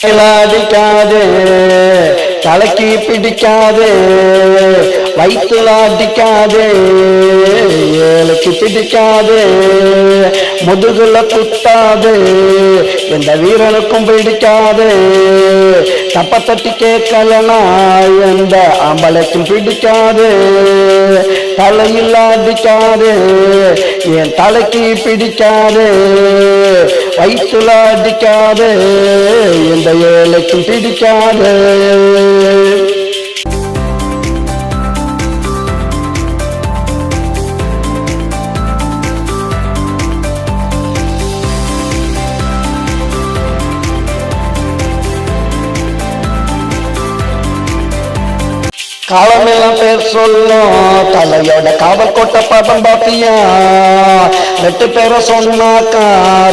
அடிக்காது தலைக்கு பிடிக்காது வயிற்றுல அடிக்காது ஏழுக்கு பிடிக்காது முதுகுல குத்தாது எந்த வீரனுக்கும் பிடிக்காது தப்ப தட்டி கேட்கலனா எந்த அம்பளைக்கும் பிடிக்காது தலையில் அடிக்காது என் தலைக்கு பிடிக்காது வயிற்றுல அடிக்காது எந்த ஏழைக்கும் பிடிக்காது. காலமெல்லாம் பேர் சொல்லும் தலையோட காவல் கோட்ட படம் பாத்தியா? ரெட்டு பேரை சொன்னாக்கா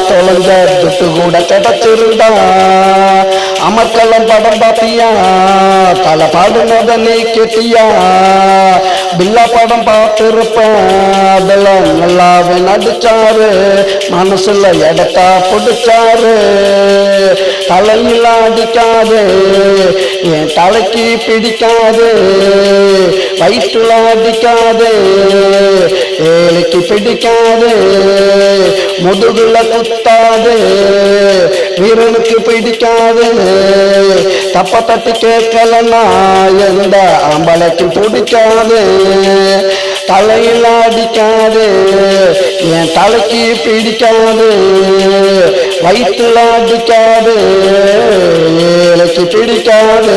தொலைந்த துட்டு கூட கிடைச்சிருந்தா. அமர்கலம் படம் பாத்தியா? தலை பாடுனத நீ கேட்டியா? பில்லா படம் பார்த்திருப்பேன் அதெல்லாம் நல்லாவே நடிச்சாரு. மனசுல இடத்தா பிடிச்சாரு. தலையில் அடிக்காது. என் தலைக்கு பிடிக்காது வயிற்றுல அடிக்காது ஏழைக்கு பிடிக்காது முதுகுல குத்தாது வீரனுக்கு பிடிக்காது. தப்ப தட்டி கேட்கலன்னா எந்த அம்பளைக்கு பிடிக்காது. தலையில் அடிக்காது என் தலைக்கு பிடிக்காது. வயிற்றுல அடிக்காது ஏழைக்கு பிடிக்காது.